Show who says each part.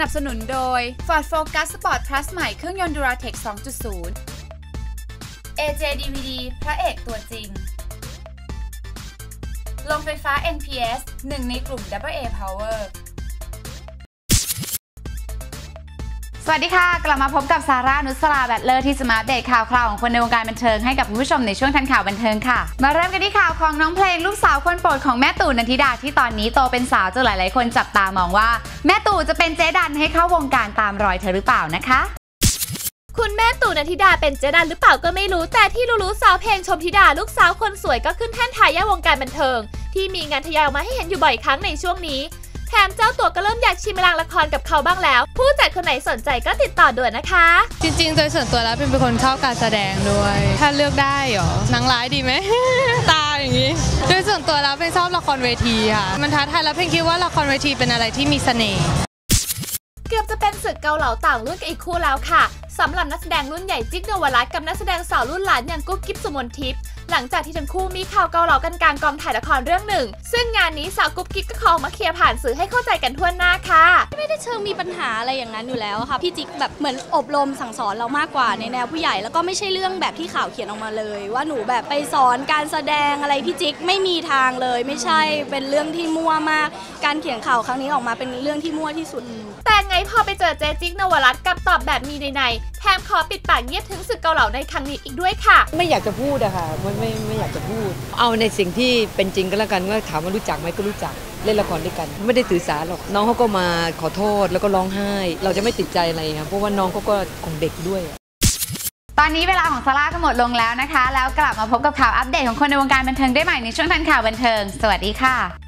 Speaker 1: นับสนุนโดย Ford Focus Sport Plus ใหม่เครื่องยนต์ Duratec 2.0 AJ DVD พระเอกตัวจริง ลงไฟฟ้า NPS หนึ่งในกลุ่ม AA Power สวัสดีค่ะ กลับมาพบกับซาร่านุสราแบตเลอร์ที่จะมาอัปเดตข่าวคราวของคนในวงการบันเทิงให้กับคุณผู้ชมในช่วงทันข่าวบันเทิงค่ะ มาเริ่มกันที่ข่าวของน้องเพลงลูกสาวคนโปรดของแม่ตู่นันทิดาที่ตอนนี้โตเป็นสาวจนหลายๆ คนจับตามองว่า แม่ตู่จะเป็นเจ๊ดันให้เข้าวงการตามรอยเธอหรือเปล่านะคะ
Speaker 2: คุณแม่ตู่นันทิดาเป็นเจดันหรือเปล่าก็ไม่รู้ แต่ที่รู้ๆสาวเพลงชมธิดาลูกสาวคนสวยก็ขึ้นแท่นทายาทวงการบันเทิง ที่มีงานทยอยออกมาให้เห็นอยู่บ่อยครั้งในช่วงนี้ แถมเจ้าตัวก็เริ่มอยากชิมลางละครกับเขาบ้างแล้ว ผู้จัดคนไหนสนใจก็ติดต่อด่วนนะคะ
Speaker 3: จริงๆ โดยส่วนตัวแล้วเป็นเป็นคนชอบการแสดงด้วย ถ้าเลือกได้เหรอหนังร้ายดีไหม ตาอย่างนี้ โดยส่วนตัวแล้วเป็นชอบละครเวทีค่ะมันท้าทายแล้วเพนคิดว่าละครเวทีเป็นอะไรที่มีเสน่ห์
Speaker 2: เกือบจะเป็นศึกเกาเหลาต่างรุ่นกับอีกคู่แล้วค่ะสำหรับนักแสดงรุ่นใหญ่จิ๊กนวรัตน์กับนักแสดงสาวรุ่นหลานอย่างกุ๊บกิ๊บสุมนทิพย์ หลังจากที่ทั้งคู่มีข่าวเกาเหลากันกลางกองถ่ายละครเรื่องหนึ่ง ซึ่งงานนี้สาวกุ๊บกิ๊บก็ขอมาเคลียร์ผ่านสื่อให้เข้าใจกันทั่วหน้าค่ะ
Speaker 4: ไม่ได้เชิงมีปัญหาอะไรอย่างนั้นอยู่แล้วค่ะพี่จิ๊กแบบเหมือนอบรมสั่งสอนเรามากกว่าในแนวผู้ใหญ่แล้วก็ไม่ใช่เรื่องแบบที่ข่าวเขียนออกมาเลย ว่าหนูแบบไปสอนการแสดงอะไรพี่จิ๊กไม่มีทางเลย ไม่ใช่เป็นเรื่องที่มั่วมาก การเขียนข่าวครั้งนี้ออกมาเป็นเรื่องที่มั่วที่สุด
Speaker 2: แต่ไงพอไปเจอเจจิ๊กนวรัตน์กลับตอบแบบมีในในๆแถมขอปิดปากเงียบถึงศึกเกาเหลาในครั้งนี้อีกด้วยค่ะ
Speaker 5: ไม่อยากจะพูดอะค่ะไม่ไม่ไม่อยากจะพูด เอาในสิ่งที่เป็นจริงก็แล้วกันว่าถามว่ารู้จักไหมก็รู้จักเล่นละครด้วยกัน ไม่ได้ถือสาหรอกน้องเขาก็มาขอโทษแล้วก็ร้องไห้ เราจะไม่ติดใจอะไรครับเพราะว่าน้องเขาก็ของเด็กด้วย
Speaker 1: ตอนนี้เวลาของซาร่าก็หมดลงแล้วนะคะ แล้วกลับมาพบกับข่าวอัปเดตของคนในวงการบันเทิงได้ใหม่ในช่วงทันข่าวบันเทิง สวัสดีค่ะ